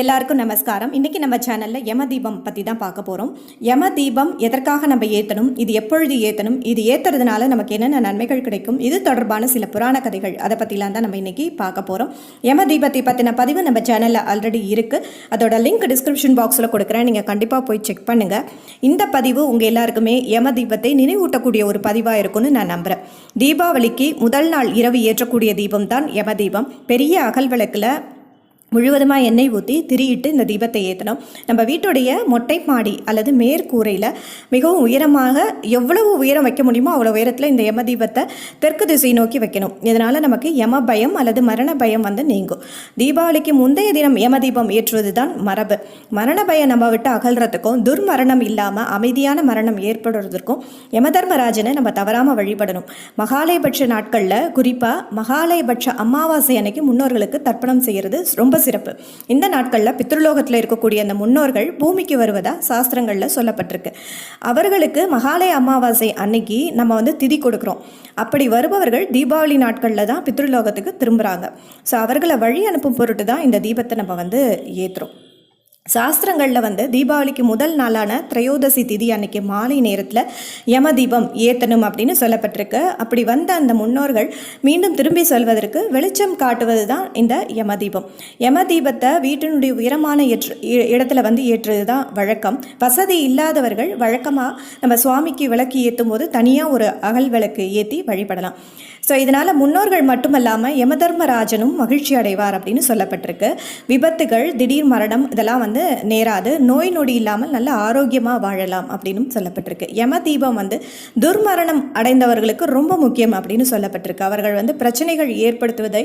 எல்லாருக்கும் நமஸ்காரம். இன்றைக்கி நம்ம சேனலில் யம தீபம் பற்றி தான் பார்க்க போகிறோம் யம தீபம் எதற்காக நம்ம ஏற்றணும் இது எப்பொழுது ஏற்றணும் இது ஏற்றுறதுனால நமக்கு என்னென்ன நன்மைகள் கிடைக்கும்? இது தொடர்பான சில புராண கதைகள். அதை பற்றிலாம் தான் நம்ம இன்றைக்கி பார்க்க போகிறோம் யம தீபத்தை பற்றின பதிவு நம்ம சேனலில் ஆல்ரெடி இருக்குது அதோட லிங்க் டிஸ்கிரிப்ஷன் பாக்ஸில் கொடுக்குறேன். நீங்கள் கண்டிப்பாக போய் செக் பண்ணுங்கள் இந்த பதிவு உங்கள் எல்லாருக்குமே யம தீபத்தை நினைவூட்டக்கூடிய ஒரு பதிவாக இருக்கும்னு நான் நம்புகிறேன் தீபாவளிக்கு முதல் நாள் இரவு ஏற்றக்கூடிய தீபம் தான் யம தீபம் பெரிய அகல் விளக்கில் முழுவதுமாக எண்ணெய் ஊற்றி திரியிட்டு இந்த தீபத்தை ஏற்றணும் நம்ம வீட்டுடைய மொட்டை மாடி அல்லது மேற்கூரையில் மிகவும் உயரமாக எவ்வளவு உயரம் வைக்க முடியுமோ அவ்வளோ உயரத்தில் இந்த யம தீபத்தை தெற்கு திசை நோக்கி வைக்கணும். இதனால் நமக்கு யம பயம் அல்லது மரண பயம் வந்து நீங்கும். தீபாவளிக்கு முந்தைய தினம் யம தீபம் ஏற்றுவது தான் மரபு. மரண பயம் நம்ம விட்டு அகல்றதுக்கும் துர்மரணம் இல்லாமல் அமைதியான மரணம் ஏற்படுறதுக்கும் யமதர்மராஜனை நம்ம தவறாமல் வழிபடணும். மகாலயபட்ச நாட்களில் குறிப்பாக மகாலயபட்ச அமாவாசை அன்னைக்கு முன்னோர்களுக்கு தர்ப்பணம் செய்கிறது ரொம்ப சிறப்பு. இந்த நாட்களில் பித்ருலோகத்தில் இருக்கக்கூடிய அந்த முன்னோர்கள் பூமிக்கு வருவதா சாஸ்திரங்களில் சொல்லப்பட்டிருக்கு. அவர்களுக்கு மகாலய அமாவாசை அன்னைக்கு நம்ம வந்து திதி கொடுக்குறோம். அப்படி வருபவர்கள் தீபாவளி நாட்களில் தான் பித்ருலோகத்துக்கு திரும்புகிறாங்க ஸோ அவர்களை வழி அனுப்பும் பொருட்டு தான் இந்த தீபத்தை நம்ம வந்து ஏற்றுறோம் சாஸ்திரங்களில் வந்து தீபாவளிக்கு முதல் நாளான திரையோதசி திதி அன்னைக்கு மாலை நேரத்தில் யம தீபம் ஏத்தணும் அப்படின்னு சொல்லப்பட்டிருக்கு. அப்படி வந்த அந்த முன்னோர்கள் மீண்டும் திரும்பி சொல்வதற்கு வெளிச்சம் காட்டுவது தான் இந்த யம தீபம் யம தீபத்தை வீட்டினுடைய உயரமான ஏற்று இ- இடத்துல வந்து ஏற்றுறது தான் வழக்கம். வசதி இல்லாதவர்கள் வழக்கமாக நம்ம சுவாமிக்கு விளக்கு ஏற்றும் போது தனியாக ஒரு அகல் விளக்கு ஏற்றி வழிபடலாம். ஸோ இதனால் முன்னோர்கள் மட்டுமல்லாமல் யமதர்மராஜனும் மகிழ்ச்சி அடைவார் அப்படின்னு சொல்லப்பட்டிருக்கு. விபத்துகள் திடீர் மரணம் இதெல்லாம் வந்து நேராது. நோய் நொடி இல்லாமல் நல்ல ஆரோக்கியமாக வாழலாம் அப்படின்னு சொல்லப்பட்டிருக்கு. யம தீபம் வந்து துர்மரணம் அடைந்தவர்களுக்கு ரொம்ப முக்கியம் அப்படின்னு சொல்லப்பட்டிருக்கு. அவர்கள் வந்து பிரச்சனைகள் ஏற்படுத்துவதை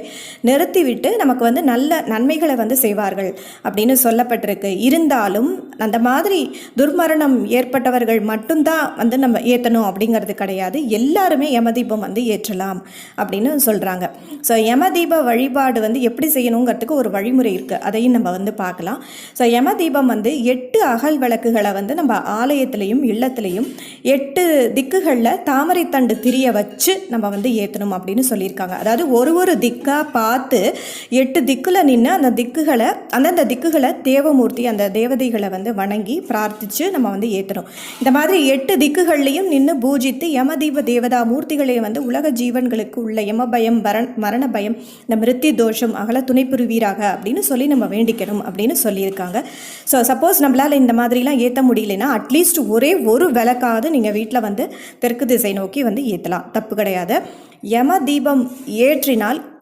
நிறுத்திவிட்டு நமக்கு வந்து நல்ல நன்மைகளை வந்து செய்வார்கள் அப்படின்னு சொல்லப்பட்டிருக்கு. இருந்தாலும் அந்த மாதிரி துர்மரணம் ஏற்பட்டவர்கள் மட்டும்தான் வந்து நம்ம ஏற்றணும் அப்படிங்கிறது கிடையாது. எல்லாருமே யமதீபம் வந்து ஏற்றலாம் அப்படின்னு சொல்கிறாங்க ஸோ யமதீப வழிபாடு வந்து எப்படி செய்யணுங்கிறதுக்கு ஒரு வழிமுறை இருக்குது அதையும் நம்ம வந்து பார்க்கலாம். ஸோ யமதீபம் வந்து எட்டு அகல் விளக்குகளை வந்து நம்ம ஆலயத்திலையும் இல்லத்திலையும் எட்டு திக்குகளில் தாமரைத்தண்டு திரிய வச்சு நம்ம வந்து ஏற்றணும் அப்படின்னு சொல்லியிருக்காங்க. அதாவது ஒரு ஒரு திக்காக பார்த்து எட்டு திக்கில் நின்று அந்த திக்குகளை அந்தந்த திக்குகளை தேவமூர்த்தி அந்த தேவதைகளை வந்து வணங்கி பிரார்த்திச்சு நம்ம வந்து ஏற்றணும் இந்த மாதிரி எட்டு திக்குகள்லையும் நின்று பூஜித்து யமதீப தேவதா மூர்த்திகளை வந்து உலக ஜீவன்களுக்கு உள்ள யம பயம் மரண மரண பயம் இந்த மிருத்தி தோஷம் அகல துணை புரிவீராக அப்படின்னு சொல்லி நம்ம வேண்டிக்கணும் அப்படின்னு சொல்லியிருக்காங்க. ஸோ சப்போஸ் நம்மளால் இந்த மாதிரிலாம் ஏற்ற முடியலன்னா அட்லீஸ்ட் ஒரே ஒரு விளக்காவது நீங்கள் வீட்டில் வந்து தெற்கு திசை நோக்கி வந்து ஏற்றலாம் தப்பு கிடையாது. யம தீபம் ஏற்றினால்